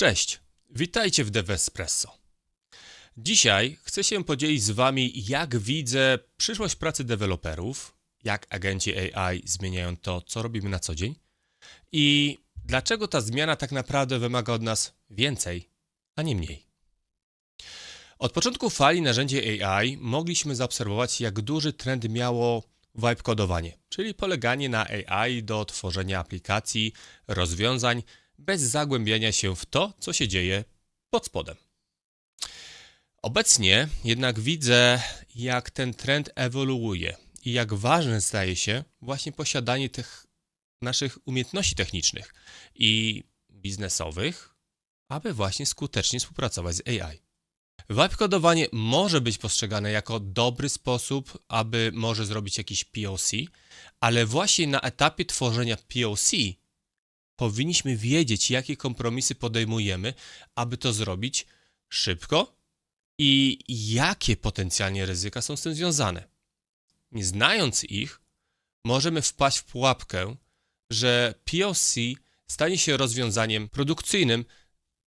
Cześć, witajcie w DevEspresso. Dzisiaj chcę się podzielić z Wami, jak widzę przyszłość pracy deweloperów, jak agenci AI zmieniają to, co robimy na co dzień i dlaczego ta zmiana tak naprawdę wymaga od nas więcej, a nie mniej. Od początku fali narzędzi AI mogliśmy zaobserwować, jak duży trend miało vibe kodowanie, czyli poleganie na AI do tworzenia aplikacji, rozwiązań, bez zagłębiania się w to, co się dzieje pod spodem. Obecnie jednak widzę, jak ten trend ewoluuje i jak ważne staje się właśnie posiadanie tych naszych umiejętności technicznych i biznesowych, aby właśnie skutecznie współpracować z AI. Vibe kodowanie może być postrzegane jako dobry sposób, aby może zrobić jakiś POC, ale właśnie na etapie tworzenia POC powinniśmy wiedzieć, jakie kompromisy podejmujemy, aby to zrobić szybko i jakie potencjalnie ryzyka są z tym związane. Nie znając ich, możemy wpaść w pułapkę, że POC stanie się rozwiązaniem produkcyjnym.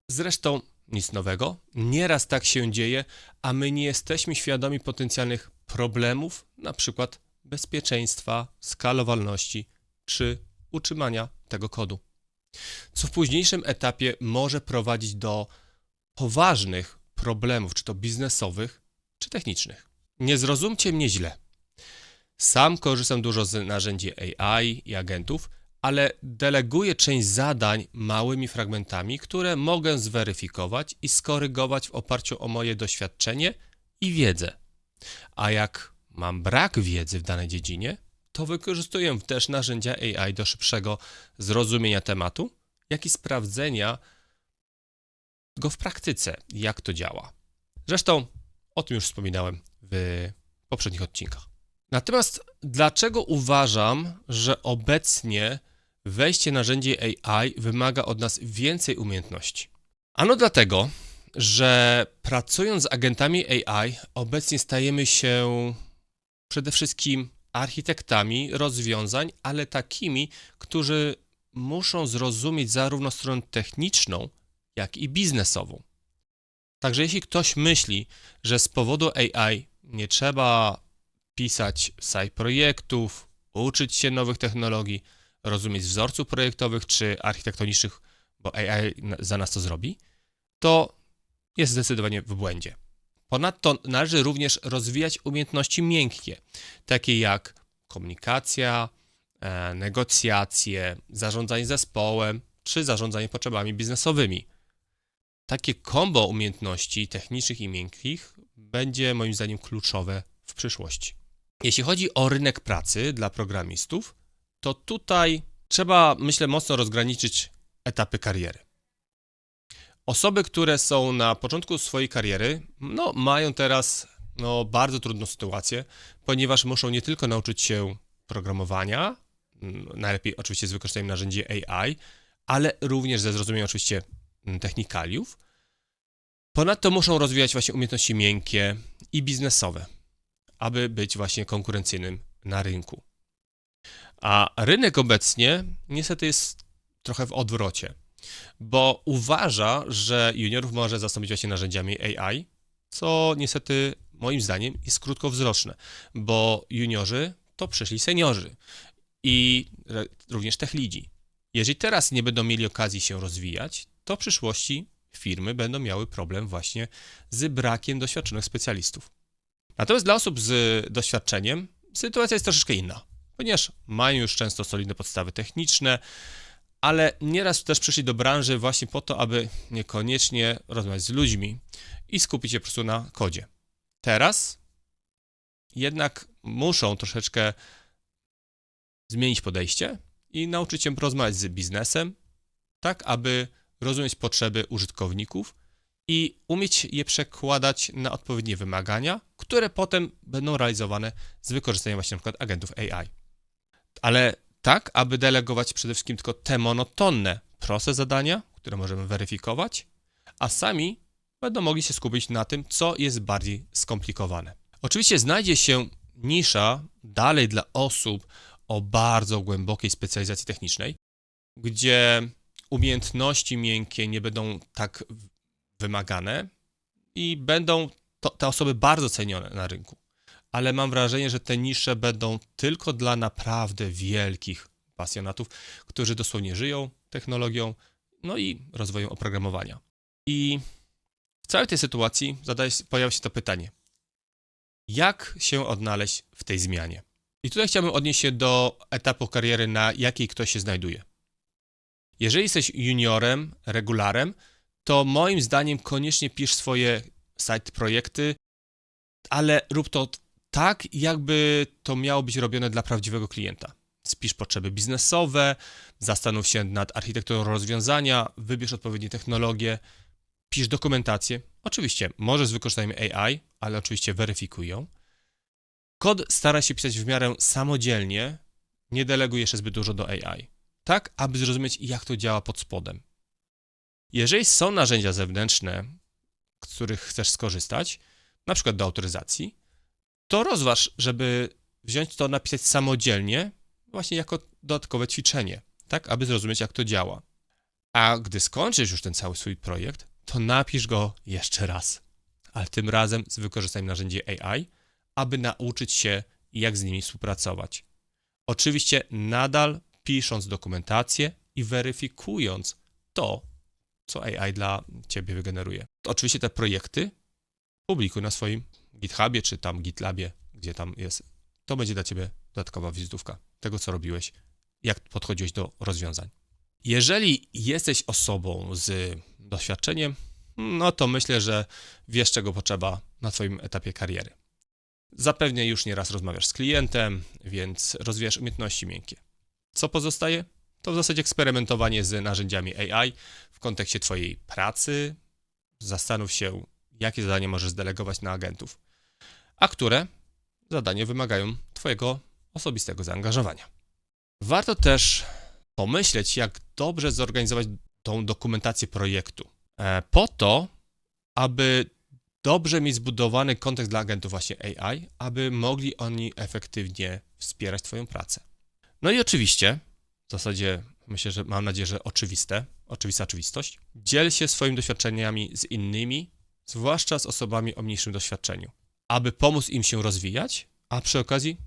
Zresztą nic nowego, nieraz tak się dzieje, a my nie jesteśmy świadomi potencjalnych problemów, na przykład bezpieczeństwa, skalowalności czy utrzymania tego kodu co w późniejszym etapie może prowadzić do poważnych problemów, czy to biznesowych, czy technicznych. Nie zrozumcie mnie źle. Sam korzystam dużo z narzędzi AI i agentów, ale deleguję część zadań małymi fragmentami, które mogę zweryfikować i skorygować w oparciu o moje doświadczenie i wiedzę. A jak mam brak wiedzy w danej dziedzinie, to wykorzystuję też narzędzia AI do szybszego zrozumienia tematu, jak i sprawdzenia go w praktyce, jak to działa. Zresztą o tym już wspominałem w poprzednich odcinkach. Natomiast dlaczego uważam, że obecnie wejście narzędzi AI wymaga od nas więcej umiejętności? Ano dlatego, że pracując z agentami AI, obecnie stajemy się przede wszystkim architektami rozwiązań, ale takimi, którzy muszą zrozumieć zarówno stronę techniczną, jak i biznesową. Także jeśli ktoś myśli, że z powodu AI nie trzeba pisać site projektów, uczyć się nowych technologii, rozumieć wzorców projektowych czy architektonicznych, bo AI za nas to zrobi, to jest zdecydowanie w błędzie. Ponadto należy również rozwijać umiejętności miękkie, takie jak komunikacja, e, negocjacje, zarządzanie zespołem czy zarządzanie potrzebami biznesowymi. Takie kombo umiejętności technicznych i miękkich będzie moim zdaniem kluczowe w przyszłości. Jeśli chodzi o rynek pracy dla programistów, to tutaj trzeba, myślę, mocno rozgraniczyć etapy kariery. Osoby, które są na początku swojej kariery, no, mają teraz no, bardzo trudną sytuację, ponieważ muszą nie tylko nauczyć się programowania, najlepiej oczywiście z wykorzystaniem narzędzi AI, ale również ze zrozumieniem oczywiście technikaliów. Ponadto muszą rozwijać właśnie umiejętności miękkie i biznesowe, aby być właśnie konkurencyjnym na rynku. A rynek obecnie niestety jest trochę w odwrocie bo uważa, że juniorów może zastąpić właśnie narzędziami AI, co niestety moim zdaniem jest krótkowzroczne, bo juniorzy to przyszli seniorzy i również tech lidzi. Jeżeli teraz nie będą mieli okazji się rozwijać, to w przyszłości firmy będą miały problem właśnie z brakiem doświadczonych specjalistów. Natomiast dla osób z doświadczeniem sytuacja jest troszeczkę inna, ponieważ mają już często solidne podstawy techniczne, ale nieraz też przyszli do branży właśnie po to, aby niekoniecznie rozmawiać z ludźmi i skupić się po prostu na kodzie. Teraz jednak muszą troszeczkę zmienić podejście i nauczyć się rozmawiać z biznesem, tak aby rozumieć potrzeby użytkowników i umieć je przekładać na odpowiednie wymagania, które potem będą realizowane z wykorzystaniem właśnie np. agentów AI. Ale tak aby delegować przede wszystkim tylko te monotonne, proste zadania, które możemy weryfikować, a sami będą mogli się skupić na tym, co jest bardziej skomplikowane. Oczywiście znajdzie się nisza dalej dla osób o bardzo głębokiej specjalizacji technicznej, gdzie umiejętności miękkie nie będą tak wymagane i będą to, te osoby bardzo cenione na rynku. Ale mam wrażenie, że te nisze będą tylko dla naprawdę wielkich pasjonatów, którzy dosłownie żyją technologią, no i rozwojem oprogramowania. I w całej tej sytuacji zadaje, pojawia się to pytanie: jak się odnaleźć w tej zmianie? I tutaj chciałbym odnieść się do etapu kariery, na jakiej ktoś się znajduje. Jeżeli jesteś juniorem, regularem, to moim zdaniem koniecznie pisz swoje side projekty, ale rób to tak, jakby to miało być robione dla prawdziwego klienta. Spisz potrzeby biznesowe, zastanów się nad architekturą rozwiązania, wybierz odpowiednie technologie, pisz dokumentację. Oczywiście, może z wykorzystaniem AI, ale oczywiście weryfikuj ją. Kod stara się pisać w miarę samodzielnie, nie deleguj jeszcze zbyt dużo do AI. Tak, aby zrozumieć, jak to działa pod spodem. Jeżeli są narzędzia zewnętrzne, których chcesz skorzystać, na przykład do autoryzacji, to rozważ, żeby wziąć to, napisać samodzielnie, właśnie jako dodatkowe ćwiczenie, tak, aby zrozumieć, jak to działa. A gdy skończysz już ten cały swój projekt, to napisz go jeszcze raz, ale tym razem z wykorzystaniem narzędzi AI, aby nauczyć się, jak z nimi współpracować. Oczywiście nadal pisząc dokumentację i weryfikując to, co AI dla ciebie wygeneruje. Oczywiście te projekty publikuj na swoim GitHubie czy tam GitLabie, gdzie tam jest. To będzie dla ciebie dodatkowa wizytówka tego, co robiłeś, jak podchodziłeś do rozwiązań. Jeżeli jesteś osobą z doświadczeniem, no to myślę, że wiesz, czego potrzeba na Twoim etapie kariery. Zapewne już nieraz rozmawiasz z klientem, więc rozwijasz umiejętności miękkie. Co pozostaje? To w zasadzie eksperymentowanie z narzędziami AI w kontekście Twojej pracy. Zastanów się, jakie zadanie możesz zdelegować na agentów, a które zadanie wymagają Twojego osobistego zaangażowania. Warto też pomyśleć, jak dobrze zorganizować tą dokumentację projektu. E, po to, aby dobrze mieć zbudowany kontekst dla agentów właśnie AI, aby mogli oni efektywnie wspierać Twoją pracę. No i oczywiście, w zasadzie myślę, że mam nadzieję, że oczywiste, oczywista oczywistość, dziel się swoimi doświadczeniami z innymi, zwłaszcza z osobami o mniejszym doświadczeniu, aby pomóc im się rozwijać, a przy okazji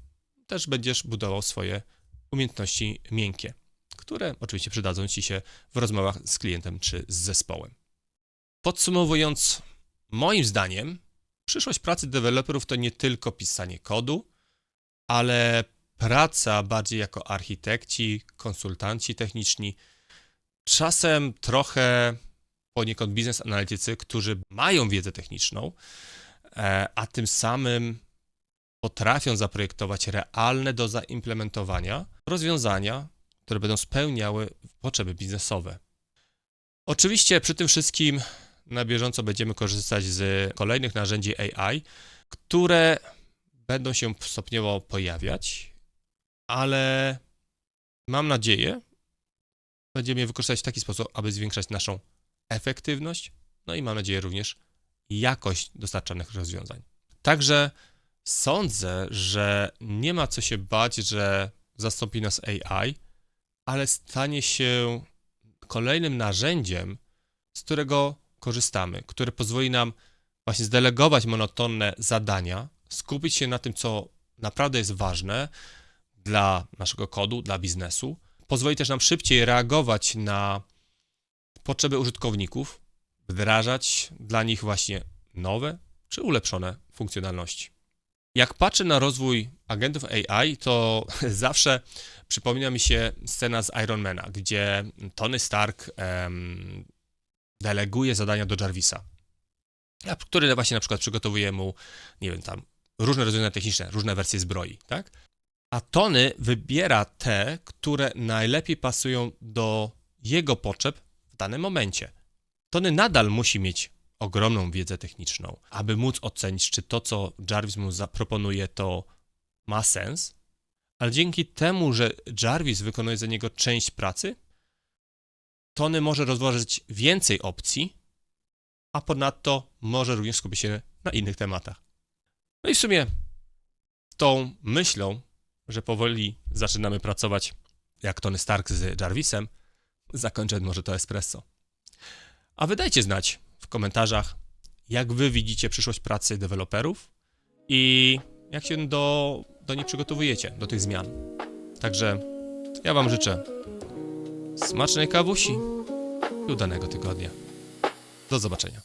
też będziesz budował swoje umiejętności miękkie, które oczywiście przydadzą Ci się w rozmowach z klientem czy z zespołem. Podsumowując, moim zdaniem, przyszłość pracy deweloperów to nie tylko pisanie kodu, ale praca bardziej jako architekci, konsultanci techniczni, czasem trochę poniekąd biznes analitycy, którzy mają wiedzę techniczną, e, a tym samym potrafią zaprojektować realne do zaimplementowania rozwiązania, które będą spełniały potrzeby biznesowe. Oczywiście przy tym wszystkim na bieżąco będziemy korzystać z kolejnych narzędzi AI, które będą się stopniowo pojawiać, ale mam nadzieję, będziemy je wykorzystać w taki sposób, aby zwiększać naszą efektywność, no i mam nadzieję również jakość dostarczanych rozwiązań. Także sądzę, że nie ma co się bać, że zastąpi nas AI, ale stanie się kolejnym narzędziem, z którego korzystamy, które pozwoli nam właśnie zdelegować monotonne zadania, skupić się na tym, co naprawdę jest ważne dla naszego kodu, dla biznesu. Pozwoli też nam szybciej reagować na potrzeby użytkowników, wdrażać dla nich właśnie nowe czy ulepszone funkcjonalności. Jak patrzę na rozwój agentów AI, to zawsze przypomina mi się scena z Ironmana, gdzie Tony Stark um, deleguje zadania do Jarvisa, który właśnie na przykład przygotowuje mu, nie wiem, tam różne rozwiązania techniczne, różne wersje zbroi, tak? A Tony wybiera te, które najlepiej pasują do jego potrzeb w danym momencie. Tony nadal musi mieć ogromną wiedzę techniczną, aby móc ocenić, czy to, co Jarvis mu zaproponuje, to ma sens, ale dzięki temu, że Jarvis wykonuje za niego część pracy, Tony może rozważyć więcej opcji, a ponadto może również skupić się na innych tematach. No i w sumie tą myślą, że powoli zaczynamy pracować jak Tony Stark z Jarvisem, zakończę może to espresso. A wy dajcie znać w komentarzach, jak wy widzicie przyszłość pracy deweloperów i jak się do, do niej przygotowujecie, do tych zmian. Także ja wam życzę smacznej kawusi i udanego tygodnia. Do zobaczenia.